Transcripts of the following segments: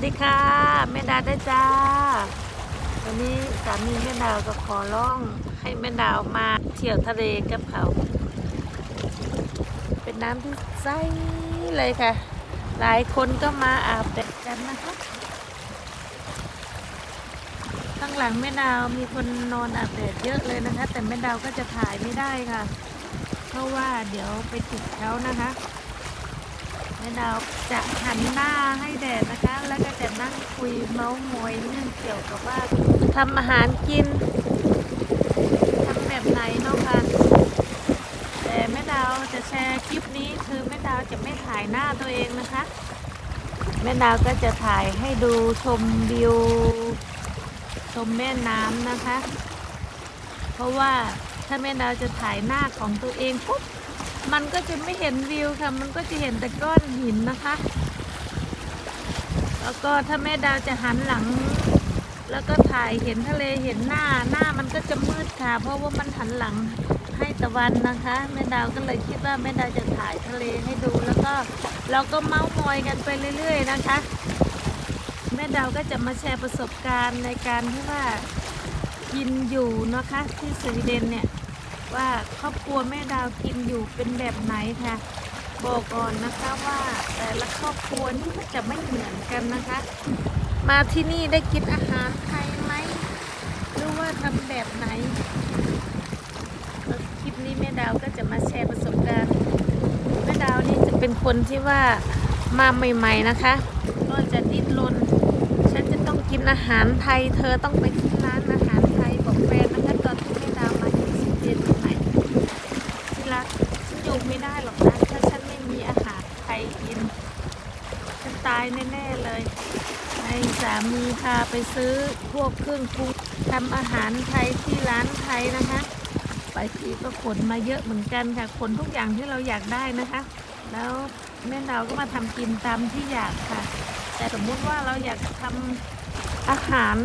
สดีค่ะแม่ดาวได้วยจ้า วันนี้สามีแม่ดาวก็ขอร้องให้แม่ดาวมาเที่ยวทะเลกับเขา เป็นน้ำที่ใสเลยค่ะ หลายคนก็มาอาบแดดกันนะคะข้างหลังแม่ดาวมีคนนอนอาบแดดเยอะเลยนะคะ แต่แม่ดาวก็จะถ่ายไม่ได้ค่ะ เพราะว่าเดี๋ยวไปติดเขานะคะ ม่ดาวจะหันหน้าให้แดดนะคะ แล้วก็จะนั่งคุยเมาส์มอยเรื่องเกี่ยวกับว่าทำอาหารกินทำแบบไหนเนาะค่ะแต่แม่ดาวจะแชร์คลิปนี้คือแม่ดาวจะไม่ถ่ายหน้าตัวเองนะคะ แม่ดาวก็จะถ่ายให้ดูชมวิวชมแม่น้ำนะคะ เพราะว่าถ้าแม่ดาวจะถ่ายหน้าของตัวเองปุ๊บ มันก็จะไม่เห็นวิวค่ะ มันก็จะเห็นแต่ก้อนหินนะคะ แล้วก็ถ้าแม่ดาวจะหันหลัง แล้วก็ถ่ายเห็นทะเลเห็นหน้าหน้ามันก็จะมืดค่ะ เพราะว่ามันหันหลังให้ตะวันนะคะ แม่ดาวก็เลยคิดว่าแม่ดาวจะถ่ายทะเลให้ดูแล้วก็เราก็เมาส์มอยกันไปเรื่อย ๆ นะคะ แม่ดาวก็จะมาแชร์ประสบการณ์ในการที่ว่ากินอยู่นะคะที่สวีเดนเนี่ย ว่าครอบครัวแม่ดาวกินอยู่เป็นแบบไหนค่ะ บอกก่อนนะคะว่าแต่ละครอบครัวนี่ก็จะไม่เหมือนกันนะคะ มาที่นี่ได้กินอาหารไทยไหมหรือว่าทำแบบไหนแล้วคลิปนี้แม่ดาวก็จะมาแชร์ประสบการณ์แม่ดาวนี่จะเป็นคนที่ว่ามาใหม่ ๆนะคะ ก็จะดิ้นรนฉันจะต้องกินอาหารไทย เธอต้องไปที่ร้านอาหารไทยบอกแฟนนะคะตอนที่แม่ดาวมาที่สิบเจ็ดใหม่ที่รักฉันอยู่ไม่ได้หรอกนะถ้าฉันไม่มีอาหารไทยกิน ฉันตาย แน่ๆเลยให้สามีพาไปซื้อพวกเครื่องปรุงทำอาหารไทยที่ร้านไทยนะคะ ไปทีก็ขนมาเยอะเหมือนกันค่ะขนทุกอย่างที่เราอยากได้นะคะ แล้วแม่ดาวก็มาทำกินตามที่อยากค่ะ แต่สมมุติว่าเราอยากทำอาหาร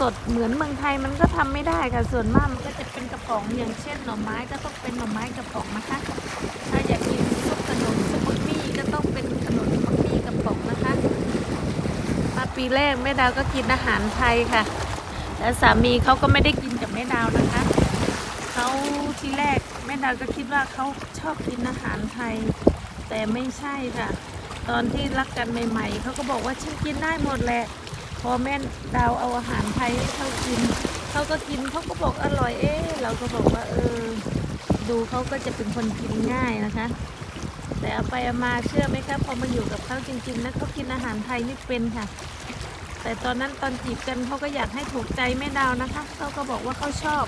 สดๆเหมือนเมืองไทยมันก็ทำไม่ได้ค่ะส่วนมากมันก็จะเป็นกระป๋องอย่างเช่นหน่อไม้ก็ต้องเป็นหน่อไม้กระป๋องนะคะ ถ้าอยากกินซุปขนมซุปบะหมี่ก็ต้องเป็นขนมบะหมี่กระป๋องนะคะ มา ปีแรกแม่ดาวก็กินอาหารไทยค่ะและสามีเขาก็ไม่ได้กินกับแม่ดาวนะคะเขาทีแรกแม่ดาวก็คิดว่าเขาชอบกินอาหารไทย แต่ไม่ใช่ค่ะ ตอนที่รักกันใหม่ๆเขาก็บอกว่าฉันกินได้หมดแหละพอแม่ดาวเอาอาหารไทยให้เขากินเขาก็กินเขาก็บอกอร่อยเอ๊เราก็บอกว่าเออ ดูเขาก็จะเป็นคนกินง่ายนะคะ แต่เอาไปเอามาเชื่อไหมครับพอมาอยู่กับเขาจริงๆนะเขากินอาหารไทยไม่เป็นค่ะ แต่ตอนนั้นตอนจีบกันเขาก็อยากให้ถูกใจแม่ดาวนะคะเขาก็บอกว่าเขาชอบ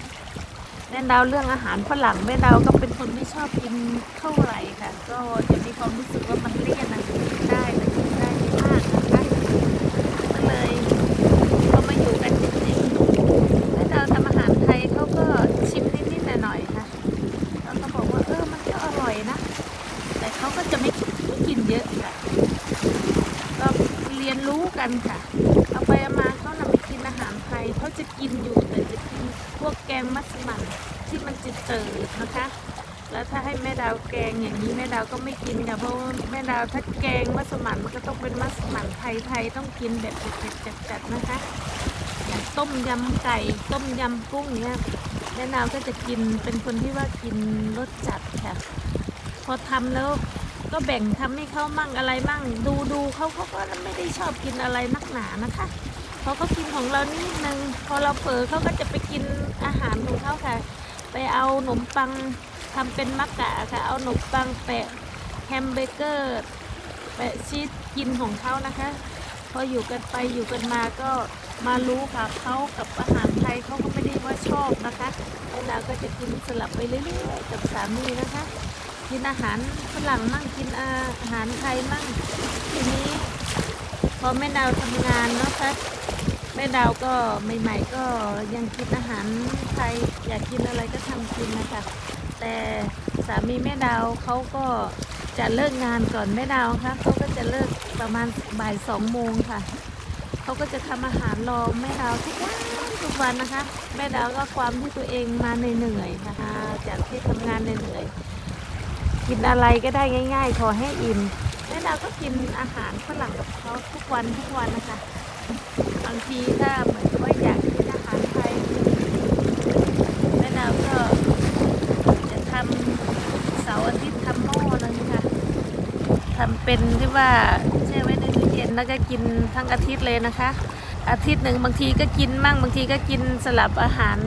แม่ดาวเรื่องอาหารฝรั่งแม่ดาวก็เป็นคนไม่ชอบกินเท่าไหร่ค่ะ ก็จะมีความรู้สึกว่ามันเลี่ยนนะกินได้แต่กินได้ไม่มากนะคะก็เลยพอมาอยู่กันจริงๆแม่ดาวทำอาหารไทยเขาก็ชิมนิดๆหน่อยๆค่ะแล้วก็บอกว่าเออมันก็อร่อยนะ แต่เขาก็จะไม่ไม่กินเยอะค่ะ ก็เรียนรู้กันค่ะ เอาไปเอามาเขานำไปกินอาหารไทยเขาจะกินอยู่แต่จะกินพวกแกงมัสมั่นที่มันจะเติดนะคะ แล้ว ถ้าให้แม่ดาวแกงอย่างนี้แม่ดาวก็ไม่กินค่ะเพราะว่าแม่ดาวถ้าแกงมัสมั่นก็ต้องเป็นมัสมั่นไทยๆต้องกินแบบเผ็ดๆจัดๆนะคะอย่างต้มยำไก่ต้มยำกุ้งเนี้ยแม่ดาวก็จะกินเป็นคนที่ว่ากินรสจัดค่ะพอทำแล้วก็แบ่งทำให้เขามั่งอะไรมั่ง ดูดูเขาเขาก็ไม่ได้ชอบกินอะไรนักหนานะคะเขาก็กินของเรานิดนึงพอเราเผลอเขาก็จะไปกินอาหารของเขาค่ะ ไปเอาขนมปัง ทำเป็นมักกะค่ะ เอาขนมปังแปะแฮมเบอร์เกอร์แปะชีสกินของเขานะคะ พออยู่กันไปอยู่กันมาก็มารู้ค่ะเขากับอาหารไทยเขาก็ไม่ได้ว่าชอบนะคะแล้วเราก็จะกินสลับไปเรื่อยๆกับสามีนะคะ กินอาหารฝรั่งมั่งกินอาหารไทยมั่งทีนี้พอแม่ดาวทำงานเนาะคะ แม่ดาวก็ใหม่ๆก็ยังกินอาหารไทยอยากกินอะไรก็ทำกินนะคะ แต่สามีแม่ดาวเขาก็จะเลิกงานก่อนแม่ดาวค่ะเขาก็จะเลิกประมาณบ่ายสองโมงค่ะเขาก็จะทำอาหารรอแม่ดาวทุกวันทุกวันนะคะ แม่ดาวก็ความที่ตัวเองมาเหนื่อยๆนะคะ จากที่ทำงานเหนื่อยๆกินอะไรก็ได้ง่าย ๆ ขอให้อิ่มแม่ดาวก็กินอาหารฝรั่งกับเขาทุกวันทุกวันนะคะ บางทีถ้าเหมือนว่าอยากกินอาหารไทยแม่ดาวก็จะทำเสาร์อาทิตย์ทำหม้อนึงค่ะทำเป็นที่ว่าแช่ไว้ในตู้เย็นแล้วก็กินทั้งอาทิตย์เลยนะคะ อาทิตย์หนึ่งบางทีก็กินมั่งบางทีก็กินสลับอาหาร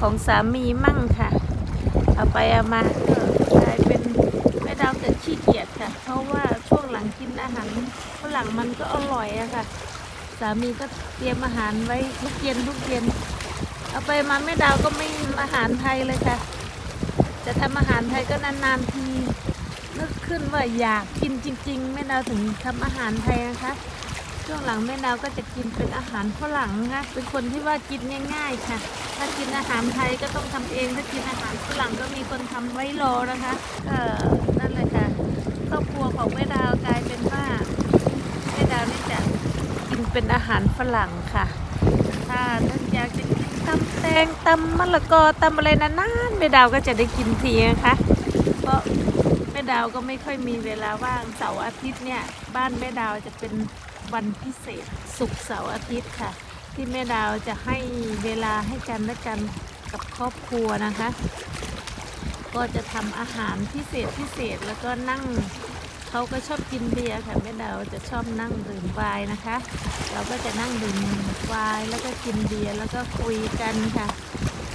ของสามีมั่งค่ะ เอาไปเอามาก็กลายเป็นแม่ดาวแต่ขี้เกียจค่ะ เพราะว่าช่วงหลังกินอาหารฝรั่งมันก็อร่อยอะค่ะ สามีก็เตรียมอาหารไว้ทุกเย็นทุกเย็น เอาไปมาแม่ดาวก็ไม่อาหารไทยเลยค่ะ จะทำอาหารไทยก็นานๆที นึกขึ้นว่าอยากกินจริง ๆ แม่ดาวถึงทำอาหารไทยนะคะ ช่วงหลังแม่ดาวก็จะกินเป็นอาหารฝรั่งนะคะเป็นคนที่ว่ากินง่าย ๆ ค่ะ ถ้ากินอาหารไทยก็ต้องทำเอง ถ้ากินอาหารฝรั่งก็มีคนทำไว้รอนะคะก็นั่นแหละค่ะครอบครัวของแม่ดาวกลายเป็นว่าแม่ดาวนี่จะกิน เป็นอาหารฝรั่งค่ะ ถ้าท่านอยากจะกินตำแตงตำมะละกอตำอะไรนานๆแม่ดาวก็จะได้กินทีนะคะ เพราะแม่ดาวก็ไม่ค่อยมีเวลาว่างเสาร์อาทิตย์เนี่ย บ้านแม่ดาวจะเป็นวันพิเศษศุกร์เสาร์อาทิตย์ค่ะ ที่แม่ดาวจะให้เวลาให้กันและกันกับครอบครัวนะคะ ก็จะทำอาหารพิเศษพิเศษแล้วก็นั่ง เขาก็ชอบกินเบียร์ค่ะแม่ดาวจะชอบนั่งดื่มไวน์นะคะ เราก็จะนั่งดื่มไวน์แล้วก็กินเบียร์แล้วก็คุยกันค่ะ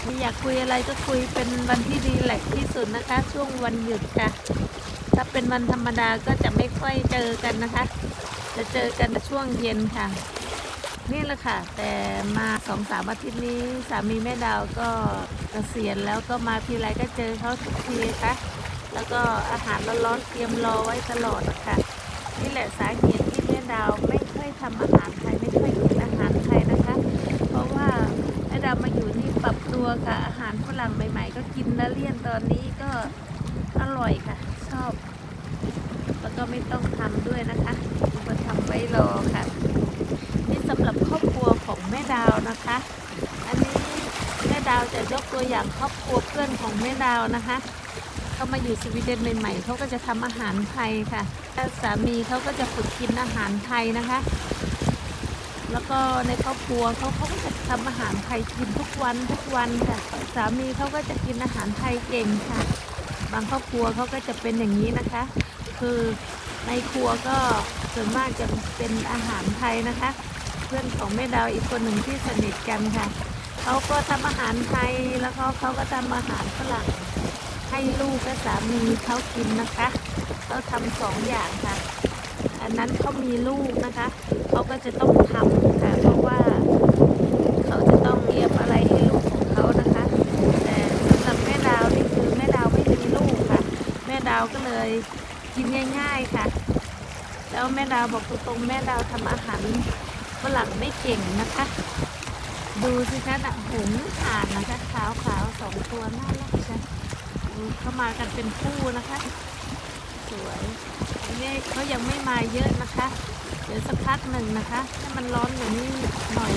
มีอยากคุยอะไรก็คุยเป็นวันที่ดีแหลกที่สุดนะคะ ช่วงวันหยุดค่ะ ถ้าเป็นวันธรรมดาก็จะไม่ค่อยเจอกันนะคะ จะเจอกันช่วงเย็นค่ะ นี่แหละค่ะ แต่มาสองสามอาทิตย์นี้สามีแม่ดาวก็เกษียณแล้วก็มาทีไรก็เจอเขาทุกทีค่ะ แล้วก็อาหารร้อนๆเตรียมรอไว้ตลอดค่ะนี่แหละสาเหตุที่แม่ดาวไม่ค่อยทำอาหารไทยไม่ค่อยกินอาหารไทยนะคะ เพราะว่าแม่ดาวมาอยู่นี่ปรับตัวกับอาหารฝรั่งใหม่ๆ ก็กินแล้วเลี่ยนตอนนี้ก็อร่อยค่ะ ชอบ แล้วก็ไม่ต้องทำด้วยนะคะมาทำไว้รอค่ะ นี่สำหรับครอบครัวของแม่ดาวนะคะ อันนี้แม่ดาวจะยกตัวอย่างครอบครัวเพื่อนของแม่ดาวนะคะ เขามาอยู่สวีเดนใหม่ๆเขาก็จะทำอาหารไทยค่ะสามีเขาก็จะฝึกกินอาหารไทยนะคะ แล้วก็ในครอบครัวเขาเขาก็จะทำอาหารไทยกินทุกวันทุกวันค่ะ สามีเขาก็จะกินอาหารไทยเก่งค่ะ บางครอบครัวเขาก็จะเป็นอย่างนี้นะคะ คือในครัวก็ส่วนมากจะเป็นอาหารไทยนะคะ เพื่อนของแม่ดาวอีกคนหนึ่งที่สนิทกันค่ะเขาก็ทำอาหารไทยแล้วเขาเขาก็ทำอาหารฝรั่ง ให้ลูกและสามีเขากินนะคะเขาทำสองอย่างค่ะ อันนั้นเขามีลูกนะคะเขาก็จะต้องทำค่ะเพราะว่าเขาจะต้องเตรียมอะไรให้ลูกของเขานะคะ แต่สำหรับแม่ดาวนี่คือแม่ดาวไม่มีลูกค่ะ แม่ดาวก็เลยกินง่าย ๆค่ะ แล้วแม่ดาวบอกตรงๆแม่ดาวทำอาหารฝรั่งไม่เก่งนะคะดูสิคะน่ะหงส์อ่านนะคะขาวๆสองตัวน่ารักค่ะดู เข้ามากันเป็นคู่นะคะ สวยอันนี้เขายังไม่มาเยอะนะคะ เดี๋ยวสักพักหนึ่งนะคะให้มันร้อนอย่างนี้หน่อย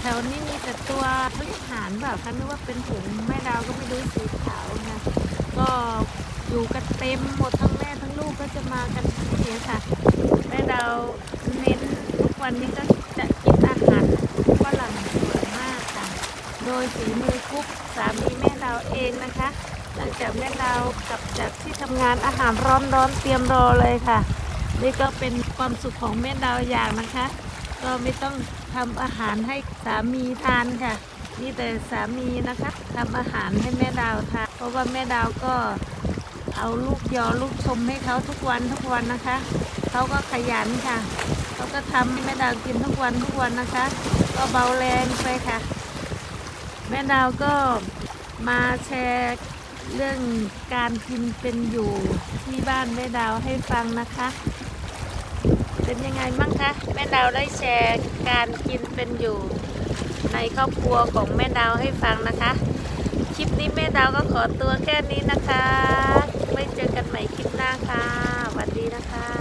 แถวนี้มีแต่ตัวเขาเรียกหานแบบคะนึกว่าเป็นหงแม่ดาวก็ไม่รู้สีขาวนะก็อยู่กันเต็มหมดทั้งแม่ทั้งลูกก็จะมากันที่นี่ค่ะ แม่ดาวเน้นทุกวันนี้ก็จะกินอาหารฝรั่งสวนมากค่ะ โดยฝีมือคุกสามีแม่ดาวเองนะคะ หลังจากแม่ดาวกลับจากที่ทำงานอาหารร้อนๆเตรียมรอเลยค่ะ นี่ก็เป็นความสุขของแม่ดาวอย่างนะคะ ก็ไม่ต้องทำอาหารให้สามีทานค่ะนี่แต่สามีนะคะทำอาหารให้แม่ดาวทานเพราะว่าแม่ดาวก็เอาลูกยอลูกชมให้เขาทุกวันทุกวันนะคะเขาก็ขยันค่ะเขาก็ทำให้แม่ดาวกินทุกวันทุกวันนะคะ ก็เบาแรงไปค่ะ แม่ดาวก็มาแชร์ เรื่องการกินเป็นอยู่ที่บ้านแม่ดาวให้ฟังนะคะ เป็นยังไงบ้างคะแม่ดาวได้แชร์การกินเป็นอยู่ ในครอบครัวของแม่ดาวให้ฟังนะคะ คลิปนี้แม่ดาวก็ขอตัวแค่นี้นะคะ ไว้เจอกันใหม่คลิปหน้าค่ะสวัสดีนะคะ